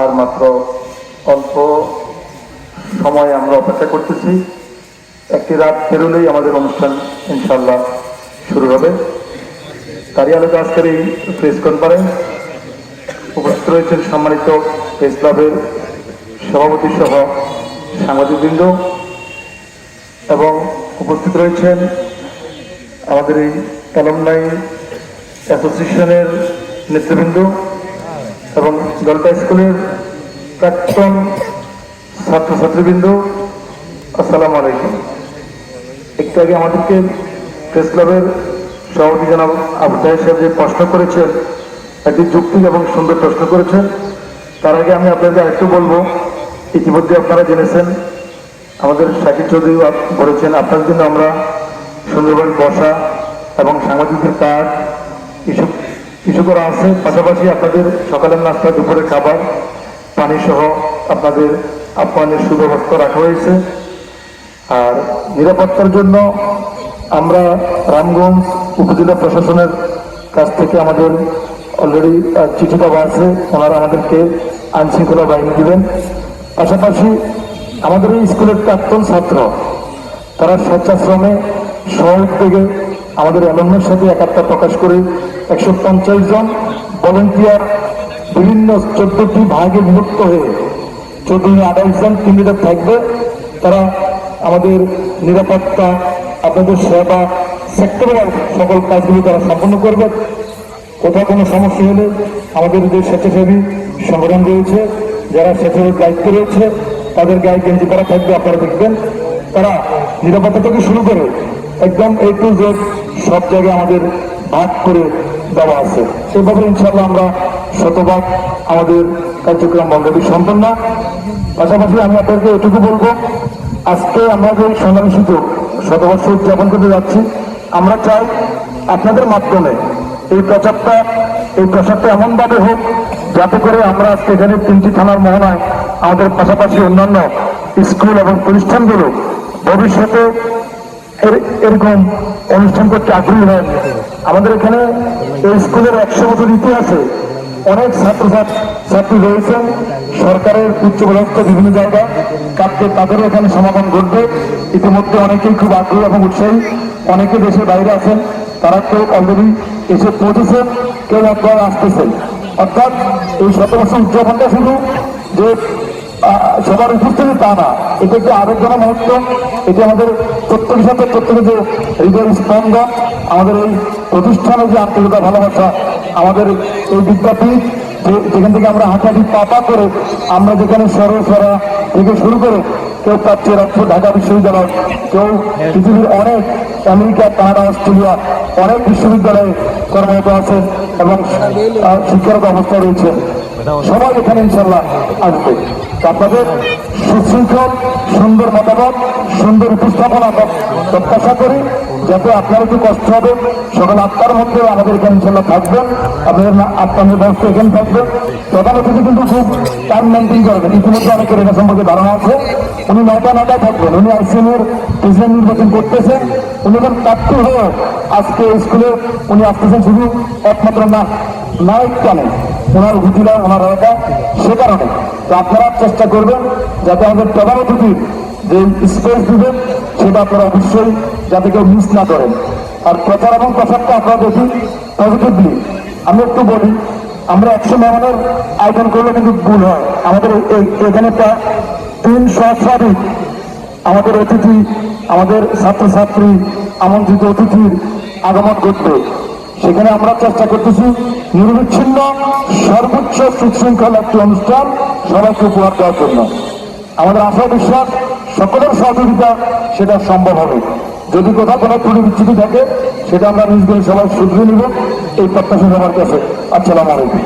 আর মাত্র অল্প সময় আমরা অপেক্ষা করতেছি। একটি রাত পেরোলেই আমাদের অনুষ্ঠান ইনশাল্লাহ শুরু হবে। তারই আলোকে আজকের এই প্রেস কনফারেন্স উপস্থিত রয়েছেন সম্মানিত প্রেস ক্লাবের সভাপতি সহ সাংবাদিকবৃন্দ এবং উপস্থিত রয়েছেন আমাদের এই অ্যালমনাই অ্যাসোসিয়েশনের নেতৃবৃন্দ। এবং গল্পা স্কুলের প্রাক্তন ছাত্রছাত্রীবৃন্দ, আসসালামু আলাইকুম। একটু আগে আমাদেরকে প্রেস ক্লাবের সভাপতি জনাব আবু সাহেব যে প্রশ্ন করেছেন, একটি যুক্তি এবং সুন্দর প্রশ্ন করেছেন, তার আগে আমি আপনাদের আরেকটু বলব। ইতিমধ্যে আপনারা জেনেছেন, আমাদের শাকিব চৌধুরী বলেছেন আপনার জন্য আমরা সুন্দরবন বসা এবং সাংবাদিকদের কাজ কিছু কিছু করা আছে। পাশাপাশি আপনাদের সকালের নাস্তা, দুপুরের খাবার, পানি সহ আপনাদের আপ্যায়নের সুব্যবস্থা রাখা হয়েছে। আর নিরাপত্তার জন্য আমরা রামগঞ্জ উপজেলা প্রশাসনের কাছ থেকে আমাদের অলরেডি চিঠি পাওয়া আছে। ওনারা আমাদেরকে আইনশৃঙ্খলা বাহিনী দিবেন। পাশাপাশি আমাদের এই স্কুলের প্রাক্তন ছাত্র, তারা স্বেচ্ছাশ্রমে সহযোগে আমাদের অ্যালমনের সাথে একাত্মতা প্রকাশ করে একশো পঞ্চাশ জন ভলেন্টিয়ার বিভিন্ন চোদ্দটি ভাগে বিভক্ত হয়ে চোদ্দ আঠাইশ জন টিম লিডার থাকবে। তারা আমাদের নিরাপত্তা, আপনাদের সেবা সেক্টরের সকল কাজগুলি তারা সম্পন্ন করবে। কোথাও কোনো সমস্যা হলে আমাদের যে স্বেচ্ছাসেবী সংগঠন রয়েছে, যারা স্বেচ্ছাসেবীর দায়িত্বে রয়েছে, তাদের গায়ে গেঞ্জি করা থাকবে, আপনারা দেখবেন। তারা নিরাপত্তা থেকে শুরু করে একদম এ টু জেড সব জায়গায় আমাদের ভাগ করে দেওয়া আছে। সেভাবে ইনশাল্লাহ আমরা শতভাগ আমাদের কার্যক্রম অলরেডি সম্পন্ন পাশাপাশি আমি আপনাদেরকে এটুকু বলব, আজকে আমরা যে সংগ্রামী সুযোগ শতবর্ষ উদযাপন করতে যাচ্ছি, আমরা চাই আপনাদের মাধ্যমে এই প্রচারটা এই প্রচারটা এমনভাবে হোক যাতে করে আমরা আজকে এখানে তিনটি থানার মোহনায় আমাদের পাশাপাশি অন্যান্য স্কুল এবং প্রতিষ্ঠানগুলো ভবিষ্যতে এরকম অনুষ্ঠান করতে আগ্রহী হয় আমাদের এখানে এই স্কুলের একশো বছর ইতিহাসে অনেক ছাত্র ছাত্রী রয়েছেন। সরকারের উচ্চ পদস্থ বিভিন্ন জায়গায়। কাজকে তাদেরও এখানে সমাধান ঘটবে। ইতিমধ্যে অনেকেই খুব আগ্রহী এবং উৎসাহী। অনেকে দেশের বাইরে আছেন। তারা কেউ অলরেডি এসে পৌঁছেছেন, কেউ একবার আসতেছেন। অর্থাৎ এই শত বছর উদযাপনটা শুধু যে সবার উপস্থিতি তা না। এটা একটি আবেগজনক মুহূর্ত এটি আমাদের প্রত্যেকের সাথে প্রত্যেকের যে হৃদয়ের স্পন্দন, আমাদের এই প্রতিষ্ঠানের যে আন্তরিকতা ভালোবাসা, আমাদের এই বিদ্যাপীঠ যেখান থেকে আমরা হাঁটাহাঁটি পাপা করে আমরা যেখানে সরো সরা থেকে শুরু করে কেউ প্রাচ্যের অর্থ ঢাকা বিশ্ববিদ্যালয়, কেউ পৃথিবীর অনেক আমেরিকা, কানাডা, অস্ট্রেলিয়া, অনেক বিশ্ববিদ্যালয়ে কর্মরত আছেন এবং শিক্ষারত অবস্থা রয়েছে। সবাই এখানে ইনশাল্লাহ আসবে। আপনাদের সুশৃঙ্খল, সুন্দর মতামত, সুন্দর উপস্থাপনা প্রত্যাশা করি, যাতে আপনার একটু কষ্ট হবে। সকাল আটটার মধ্যে আমাদের এখানে ইনশাল্লাহ থাকবেন আপনাদের আপনাদের ব্যবস্থা এখানে থাকবে। প্রধান অতিথি কিন্তু খুব টাইম মেনটেন করবেন ইতিমধ্যে অনেকের এটা সম্পর্কে ধারণা আছে। উনি নয়টা নয়টায় থাকবেন। উনি আইসিএম এর প্রেসিডেন্ট নির্বাচন করতেছেন। উনি এখন প্রার্থী হয়ে আজকে স্কুলে উনি আসতেছেন শুধু একমাত্র না নায়ক কেন ওনার হুজিরা ওনার এলাকা সে কারণে। তো আপনারা চেষ্টা করবেন, যাতে আমাদের অতিথির যে স্পেস দিবেন, সেটা আপনারা অবশ্যই যাতে কেউ মিস না করেন। আর প্রচার এবং প্রচারটা আপনারা দেখি পজিটিভলি আমি একটু বলি, আমরা একশো মেহমানের আয়োজন করলে কিন্তু ভুল হয়। আমাদের এখানে প্রায় তিন সহস্রাধিক আমাদের অতিথি, আমাদের ছাত্রছাত্রী, আমন্ত্রিত অতিথির আগমন ঘটবে। সেখানে আমরা চেষ্টা করতেছি নিরবিচ্ছিন্ন, সর্বোচ্চ সুশৃঙ্খল একটি অনুষ্ঠান সবাইকে উপহার দেওয়ার জন্য। আমাদের আশা বিশ্বাস, সকলের সহযোগিতা সেটা সম্ভব হবে। যদি কোথাও কোনো ত্রুটি বিচ্ছুতি থাকে, সেটা আমরা নিজদের সবাই শুধরে নিব। এই প্রত্যাশা সবার কাছে। আসসালামু আলাইকুম।